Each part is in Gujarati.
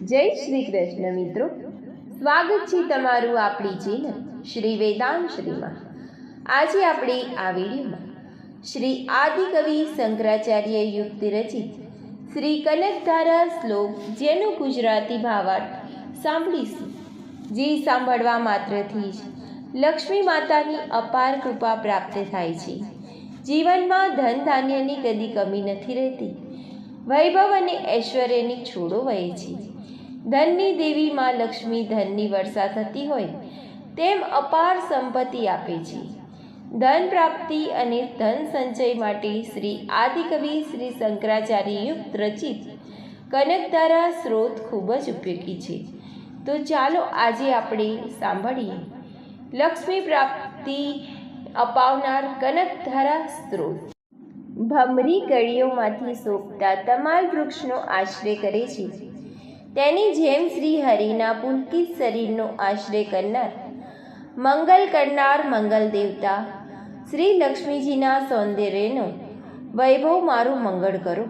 જય શ્રી કૃષ્ણ મિત્રો. સ્વાગત છે તમારું આપણી ચેનલ શ્રી વેદાંત શ્રીમાં આજે આપણે આ વિડીયોમાં શ્રી આદિકવિ શંકરાચાર્ય યુક્ત રચિત શ્રી કનકધારા શ્લોક જેનો ગુજરાતી ભાવાર્થ સાંભળીશું. જે સાંભળવા માત્રથી જ લક્ષ્મી માતાની અપાર કૃપા પ્રાપ્ત થાય છે. જીવનમાં ધન ધાન્યની કદી કમી નથી રહેતી. વૈભવ અને ઐશ્વર્યની છોડો વહે છે. ધનની દેવી માં લક્ષ્મી ધનની વર્ષા થતી હોય, તેમ અપાર સંપત્તિ આપે છે. ધન પ્રાપ્તિ અને ધન સંચય માટે શ્રી આદિકવિ શ્રી શંકરાચાર્ય યુક્ત રચિત કનકધારા સ્ત્રોત ખૂબ જ ઉપયોગી છે. તો ચાલો આજે આપણે સાંભળીએ. લક્ષ્મી પ્રાપ્તિ અપાવનાર કનકધારા સ્ત્રોત ભમરી કળીઓમાંથી સોંપતા તમાલ વૃક્ષનો આશ્રય કરે છે. તેની જેમ શ્રી હરિના પુલકિત શરીરનો આશ્રય કરનાર, મંગલ કરનાર મંગલ દેવતા, શ્રી લક્ષ્મીજીના સૌંદર્યનો વૈભવ મારું મંગળ કરો.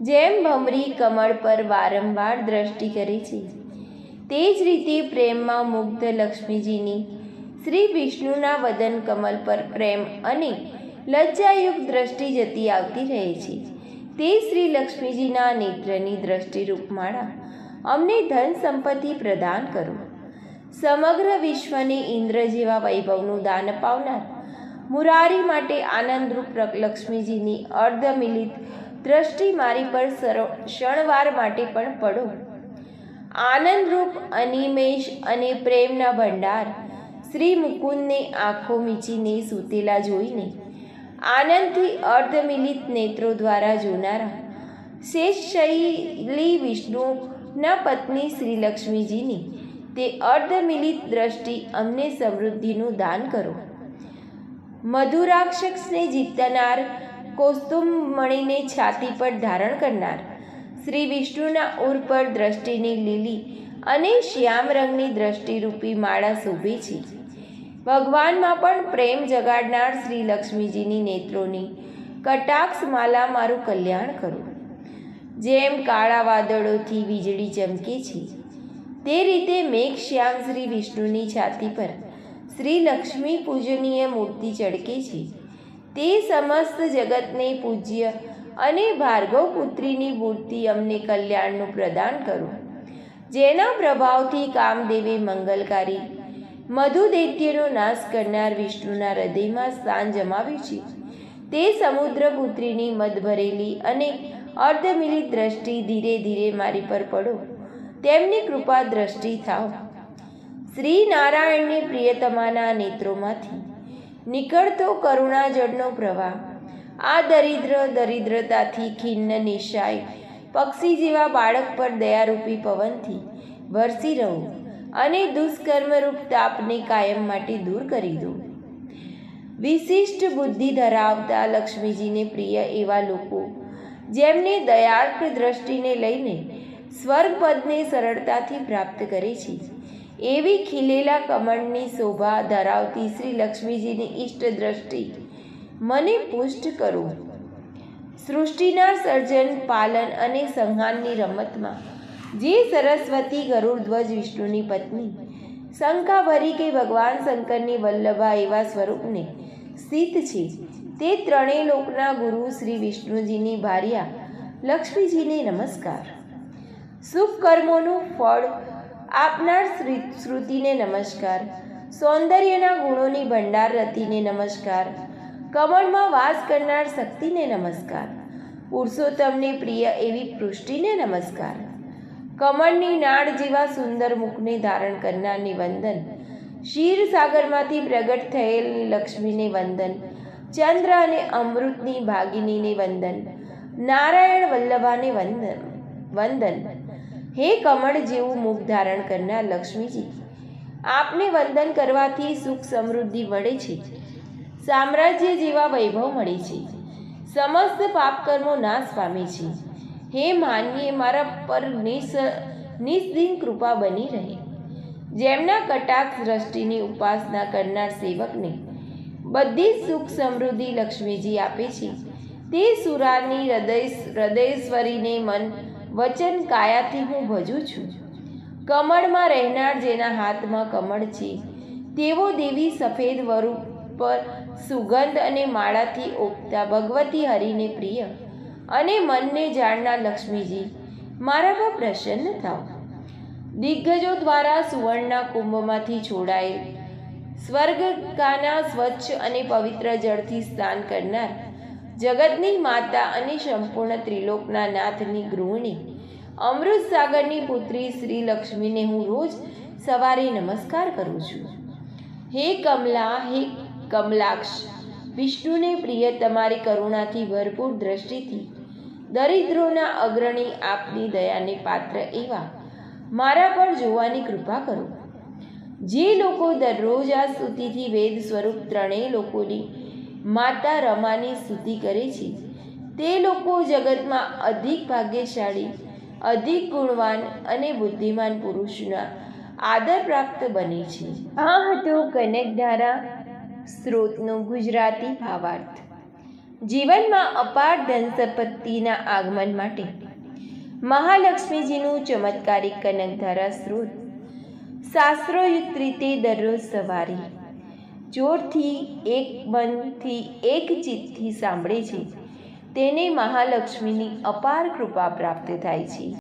જેમ ભમરી કમળ પર વારંવાર દ્રષ્ટિ કરે છે, તે જ રીતે પ્રેમમાં મુગ્ધ લક્ષ્મીજીની શ્રી વિષ્ણુના વદન કમલ પર પ્રેમ અને લજ્જાયુક્ત દ્રષ્ટિ જતી આવતી રહે છે. તે શ્રી લક્ષ્મીજીના નેત્રની દ્રષ્ટિરૂપ માળા અમને ધન સંપત્તિ પ્રદાન કરો. સમગ્ર વિશ્વને ઇન્દ્ર જેવા વૈભવનું દાન અપાવનાર મુરારી માટે આનંદરૂપ લક્ષ્મીજીની અર્ધમિલિત દ્રષ્ટિ મારી પર ક્ષણવાર માટે પણ પડો. આનંદરૂપ, અનિમેષ અને પ્રેમના ભંડાર શ્રી મુકુંદને આંખો મીચીને સૂતેલા જોઈને આનંદથી અર્ધમિલિત નેત્રો દ્વારા જોનારા. શેષશૈલી વિષ્ણુના પત્ની શ્રી લક્ષ્મીજીની તે અર્ધમિલિત દ્રષ્ટિ અમને સમૃદ્ધિનું દાન કરો. મધુરાક્ષસને જીતનાર કોસ્તુમ મણીને છાતી પર ધારણ કરનાર. શ્રી વિષ્ણુના ઉર પર દ્રષ્ટિની લીલી અને શ્યામ રંગની દ્રષ્ટિરૂપી માળા શોભે છે. ભગવાનમાં પણ પ્રેમ જગાડનાર શ્રી લક્ષ્મીજીની નેત્રોની કટાક્ષ માલા મારું કલ્યાણ કરો. જેમ કાળા વાદળોથી વીજળી ચમકે છે, તે રીતે મેઘ શ્યામ શ્રી વિષ્ણુની છાતી પર શ્રી લક્ષ્મી પૂજનીય મૂર્તિ ચડકે છે. તે સમસ્ત જગતને પૂજ્ય અને ભાર્ગવ પુત્રીની મૂર્તિ અમને કલ્યાણનું પ્રદાન કરો. જેના પ્રભાવથી કામદેવે મંગલકારી મધુદૈત્યનો નાશ કરનાર વિષ્ણુના હૃદયમાં સ્થાન જમાવ્યું છે. તે સમુદ્ર પુત્રીની મદ ભરેલી અને અર્ધમિલિત દ્રષ્ટિ ધીરે ધીરે મારી પર પડો. તેમની કૃપા દ્રષ્ટિ થાવ શ્રી નારાયણની પ્રિયતમાના નેત્રોમાંથી નીકળતો કરુણા જળનો પ્રવાહ, આ દરિદ્ર દરિદ્રતાથી ખિન્ન નિશાય, પક્ષી જેવા બાળક પર દયારૂપી પવનથી વરસી રહું. અને દુષ્કર્મરૂપ તાપને કાયમ માટે દૂર કરી દો. વિશિષ્ટ બુદ્ધિ ધરાવતા લક્ષ્મીજીને પ્રિય એવા લોકો, જેમને દયાર્થ દ્રષ્ટિને લઈને સ્વર્ગપદને સરળતાથી પ્રાપ્ત કરે છે, એવી ખીલેલા કમળની શોભા ધરાવતી શ્રી લક્ષ્મીજીની ઈષ્ટ દ્રષ્ટિ મને પુષ્ટ કરો. સૃષ્ટિના સર્જન, પાલન અને સંહારની રમતમાં જે સરસ્વતી ગરુડધ્વજ વિષ્ણુની પત્ની. શંકાભરી કે ભગવાન શંકરની વલ્લભા એવા સ્વરૂપને સ્થિત છે. તે ત્રણેય લોકના ગુરુ શ્રી વિષ્ણુજીની ભાર્યા લક્ષ્મીજીને નમસ્કાર. શુભ કર્મોનું ફળ આપનાર શ્રુતિને નમસ્કાર. સૌંદર્યના ગુણોની ભંડાર રતિને નમસ્કાર. કમળમાં વાસ કરનાર શક્તિને નમસ્કાર. પુરુષોત્તમને પ્રિય એવી પૃષ્ટિને નમસ્કાર. કમળની નાળ જેવા સુંદર મુખને ધારણ કરનારને વંદન. શીર સાગરમાંથી પ્રગટ થયેલ લક્ષ્મીને વંદન. ચંદ્ર અને અમૃતની ભાગિનીને વંદન. નારાયણ વલ્લભાને વંદન. વંદન. હે કમળ જેવું મુખ ધારણ કરનાર લક્ષ્મીજી, આપને વંદન કરવાથી સુખ સમૃદ્ધિ મળે છે. સામ્રાજ્ય જેવા વૈભવ મળે છે. સમસ્ત પાપકર્મો નાશ પામે છે. હે માનીએ મારા પર નિસ, નિસ્દિન કૃપા બની રહે. જેમના કટાક્ષ દ્રષ્ટિની ઉપાસના કરનાર સેવકને બધી સુખ સમૃદ્ધિ લક્ષ્મીજી આપે છે. તે સુરાની હૃદય, હૃદયેશ્વરીને મન વચન કાયાથી હું ભજું છું. કમળમાં રહેનાર જેના હાથમાં કમળ છે તેવો દેવી સફેદ વરુ પર સુગંધ અને માળાથી ઓગતા ભગવતી હરિને પ્રિય. અને મનને જાણનાર લક્ષ્મીજી, મારા પર પ્રસન્ન થાવ દિગ્ગજો દ્વારા સુવર્ણના કુંભમાંથી છોડાયેલ સ્વર્ગકાના સ્વચ્છ અને પવિત્ર જળથી સ્નાન કરનાર જગતની માતા અને સંપૂર્ણ ત્રિલોકના નાથની ગૃહિણી અમૃત સાગરની પુત્રી શ્રી લક્ષ્મીને હું રોજ સવારે નમસ્કાર કરું છું. હે કમલા, હે કમલાક્ષ, વિષ્ણુને પ્રિય તમારી કરુણાથી ભરપૂર દ્રષ્ટિથી દરિદ્રોના અગ્રણી આપની દયાને પાત્ર એવા. મારા પર જોવાની કૃપા કરો. જે લોકો દરરોજ આ સ્તુતિથી વેદ સ્વરૂપ ત્રણેય લોકોની માતા રમાની સ્તુતિ કરે છે, તે લોકો જગતમાં અધિક ભાગ્યશાળી, અધિક ગુણવાન અને બુદ્ધિમાન પુરુષના આદર પ્રાપ્ત બને છે. આ હતો કનકધારા સ્ત્રોતનો ગુજરાતી ભાવાર્થ. જીવનમાં અપાર ધન સંપત્તિના આગમન માટે. મહાલક્ષ્મીજીનું ચમત્કારિક કનકધારા સ્ત્રોત શાસ્ત્રોયુક્ત રીતે દરરોજ સવારે જોરથી એક મનથી એક ચિત્તથી સાંભળે છે. તેને મહાલક્ષ્મીની અપાર કૃપા પ્રાપ્ત થાય છે.